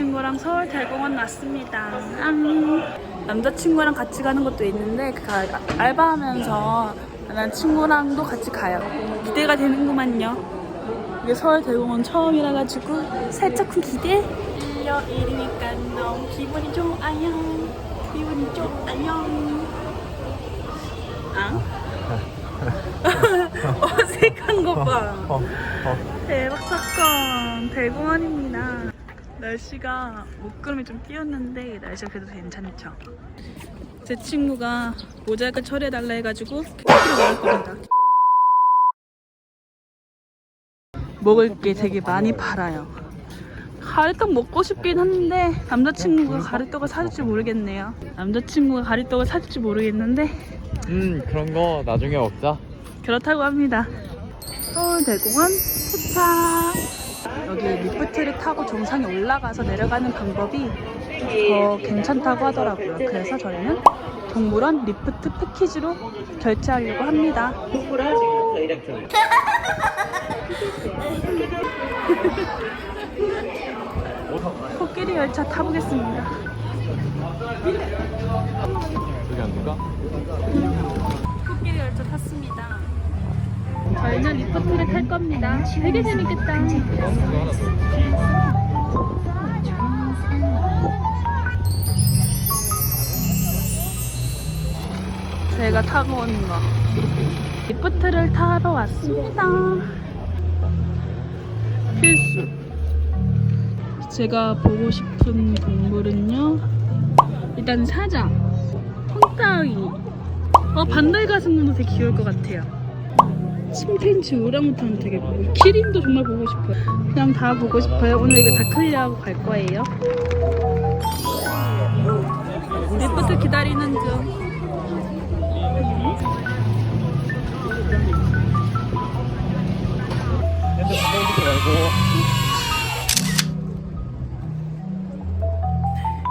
남자친구랑 서울 대공원 왔습니다. 앙. 남자친구랑 같이 가는 것도 있는데 그 아- 알바하면서 난 친구랑도 같이 가요. 기대가 되는구만요. 이게 서울 대공원 처음이라 가지고 살짝쿵 기대. 일요일이니까 너무 기분이 좋아요. 기분이 좋아요. 아? 어색한 것 봐. 대박 사건 대공원입니다. 날씨가 목구름이 좀 띄었는데 날씨가 그래도 괜찮죠. 제 친구가 모자이크 처리해달라 해가지고 키로 나올 겁니다. 먹을 게 되게 많이 팔아요. 가리떡 먹고 싶긴 한데 남자친구가 가리떡을 사줄지 모르겠네요. 남자친구가 가리떡을 사줄지 모르겠는데 음 그런 거 나중에 먹자 그렇다고 합니다. 서울 대공원 도착. 리프트를 타고 정상에 올라가서 내려가는 방법이 더 괜찮다고 하더라고요. 그래서 저희는 동물원 리프트 패키지로 결제하려고 합니다. 코끼리 열차 타보겠습니다. 여기 앉을까? 코끼리 열차 탔습니다. 저희는 리프트를 탈 겁니다. 되게 재밌겠다. 제가 타고 오는 거. 리프트를 타러 왔습니다. 필수. 제가 보고 싶은 동물은요. 일단 사자, 콩따위, 어 반달 가슴도 되게 귀여울 것 같아요. 침팬지, 오랑우탄 되게 보고 싶- 키링도 정말 보고 싶어요. 그냥 다 보고 싶어요. 오늘 이거 다 클리어하고 갈 거예요. 리프트 기다리는 중.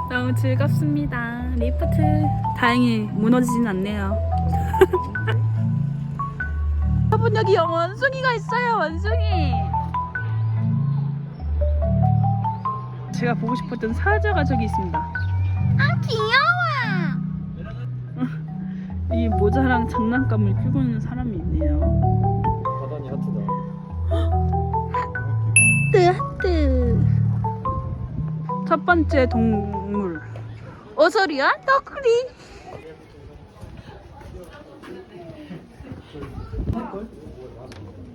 너무 즐겁습니다. 리프트. 다행히 무너지진 않네요. 여기 원숭이가 있어요. 원숭이. 제가 보고 싶었던 사자가 저기 있습니다. 아 귀여워. 이 모자랑 장난감을 끼고 있는 사람이 있네요. 바다니 하트다 하트. 첫 번째 동물. 오소리와 너구리.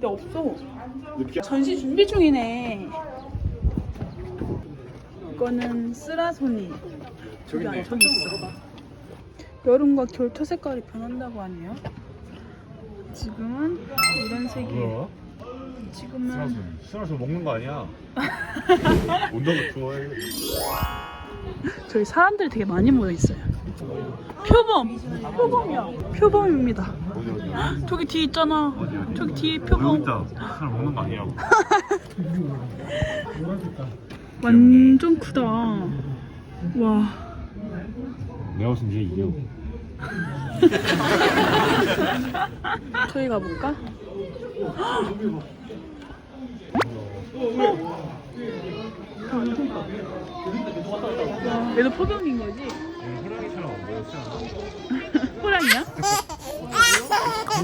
근데 없어. 전시 준비 중이네. 이거는 쓰라소니. 저기 안에 있어. 여름과 겨울 터 색깔이 변한다고 하네요. 지금은 이런 색이에요. 뭐야? 지금은 스라스 스라스 먹는 거 아니야? 온다고 좋아해 저희 사람들이 되게 많이 모여 있어요. 표범, 표범이야. 표범입니다. 어디 어디 저기 뒤에 있잖아. 저기 뒤에 여기 표범. 있다 사람 먹는 거 아니야? 완전 크다. 와. 내가 봤을 때 이겨 저희 가볼까? 와, 얘도 포병인 거지? 호랑이처럼 안 보였어 호랑이야?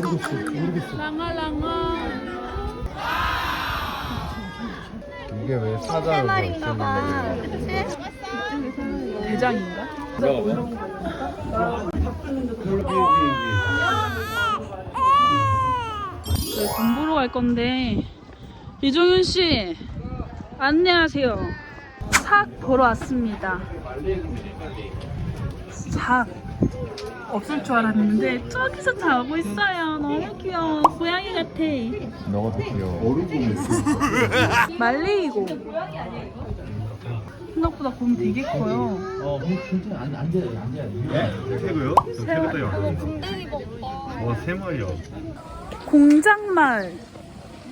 랑아 랑아. 이게 왜 사자로 말인가 봐. 대장인가? 저희 돈 보러 갈 건데 이종윤 씨 안녕하세요. 삭 보러 왔습니다. 삭 없을 줄 알았는데 저기서 자고 있어요. 너무 귀여워. 고양이 같아. 너가 더 귀여워 말레이고. 생각보다 곰이 되게 커요. 새고요? 저 새고 떠요 어 세 마리야 공장마을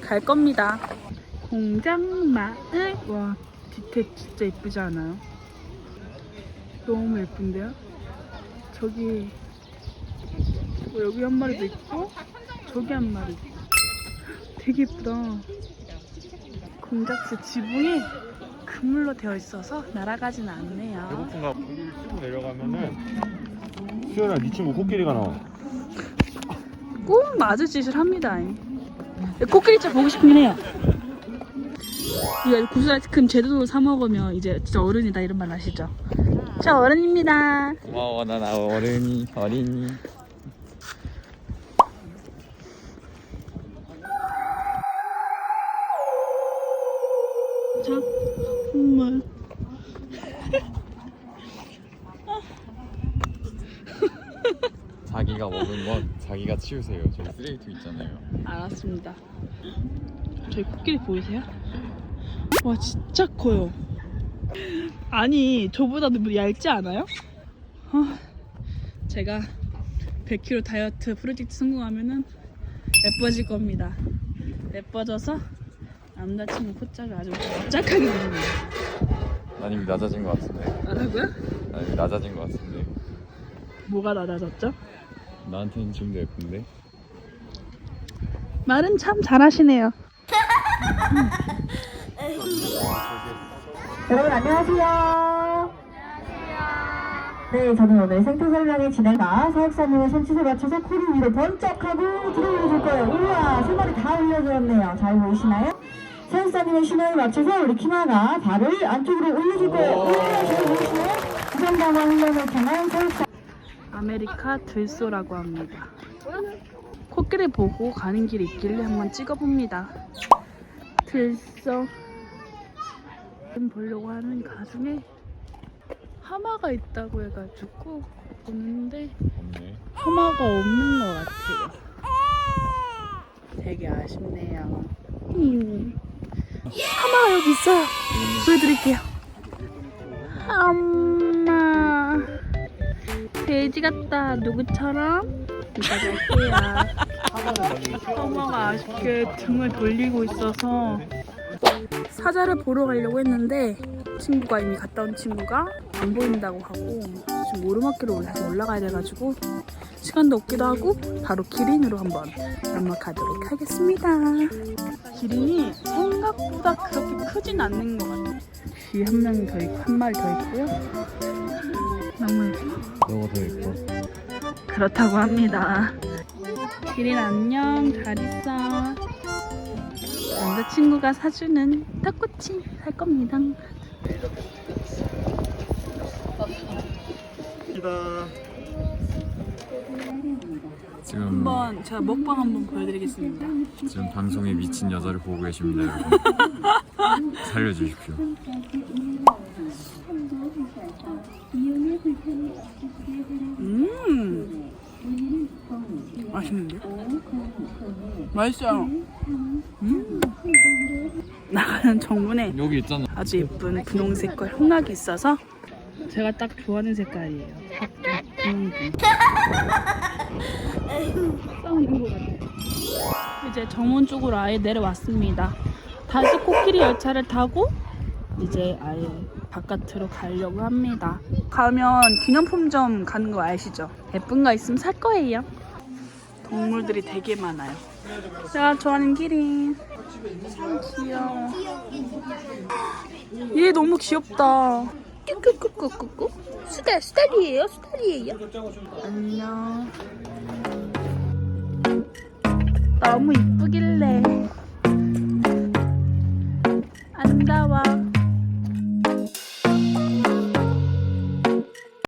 갈 겁니다. 공장마을 와 디테일 진짜 예쁘지 않아요? 너무 예쁜데요? 저기 뭐 여기 한 마리도 있고 저기 한 마리 되게 예쁘다. 공작새 지붕이 그물로 되어 있어서 날아가진 않네요. 배고픈가? 여기를 치고 내려가면은 수연아 네 친구 코끼리가 나와. 꼭 맞을 짓을 합니다. 코끼리 진짜 보고 싶긴 해요. 이거 구슬 아이스크림 제대로 사 먹으면 이제 진짜 어른이다 이런 말 아시죠? 저 어른입니다. 고마워 나나 어른이 어린이. 자, 정말. 자기가 먹은 건 자기가 치우세요. 저기 쓰레기통 있잖아요. 알았습니다. 저희 코끼리 보이세요? 와 진짜 커요. 아니 저보다도 뭐 얇지 않아요? 아, 제가 100kg 다이어트 프로젝트 성공하면은 예뻐질 겁니다. 예뻐져서 남자친구 코짝을 아주 짝하게 됩니다. 난 이미 낮아진 것 같은데. 뭐라고요? 난 이미 낮아진 것 같은데. 뭐가 낮아졌죠? 나한테는 지금 더 예쁜데. 말은 참 잘하시네요. 여러분 안녕하세요. 네, 저는 오늘 생태 설명의 진행과 사육사님의 손짓에 맞춰서 코를 위로 번쩍하고 들어 올려줄 거예요. 우와, 세 마리 다 올려주었네요. 잘 보이시나요? 사육사님의 신호에 맞춰서 우리 키마가 발을 안쪽으로 올려줄 거예요. 우와, 잘 보이시나요? 부산방어 훈련을 통한 사육사. 아메리카 들소라고 합니다. 코끼리 보고 가는 길이 있길래 한번 찍어봅니다. 들소. 좀 보려고 하는 가중에 하마가 있다고 해가지고 보는데 없네. 하마가 없는 것 같아요. 되게 아쉽네요. 음. 하마가 여기 있어요. 보여드릴게요. 엄마. 돼지 같다. 누구처럼? 이따 갈게요. 하마가 아쉽게 등을 돌리고 있어서 사자를 보러 가려고 했는데 친구가 이미 갔다 온 친구가 안 보인다고 하고 지금 오르막길로 다시 올라가야 돼가지고 시간도 없기도 하고 바로 기린으로 한번 연막하도록 하겠습니다. 기린이 생각보다 그렇게 크진 않는 것 같아요. 뒤에 한 명이 더 있고 한 마리 더 있고요. 너무 예뻐. 너가 더 예뻐. 그렇다고 합니다. 기린 안녕, 잘 있어. 남자친구가 사주는 닭꼬치 살 겁니다. 지금 한번 제가 먹방 한번 보여드리겠습니다. 지금 방송에 미친 여자를 보고 계십니다, 여러분. 살려주십시오. 음, 맛있는데? 맛있어요. 음, 나가는 정문에 여기 있잖아. 아주 예쁜 분홍색 걸 홍학이 있어서 제가 딱 좋아하는 색깔이에요. 딱 분홍색. 싸우는 것 같아요. 이제 정문 쪽으로 아예 내려왔습니다. 다시 코끼리 열차를 타고 이제 아예 바깥으로 가려고 합니다. 가면 기념품점 가는 거 아시죠? 예쁜 거 있으면 살 거예요. 동물들이 되게 많아요. 제가 좋아하는 기린. 참 귀여워. 얘 너무 귀엽다. 꾸꾸꾸꾸꾸꾸. 수달, 수달이에요? 수달이에요? 안녕. 너무 이쁘길래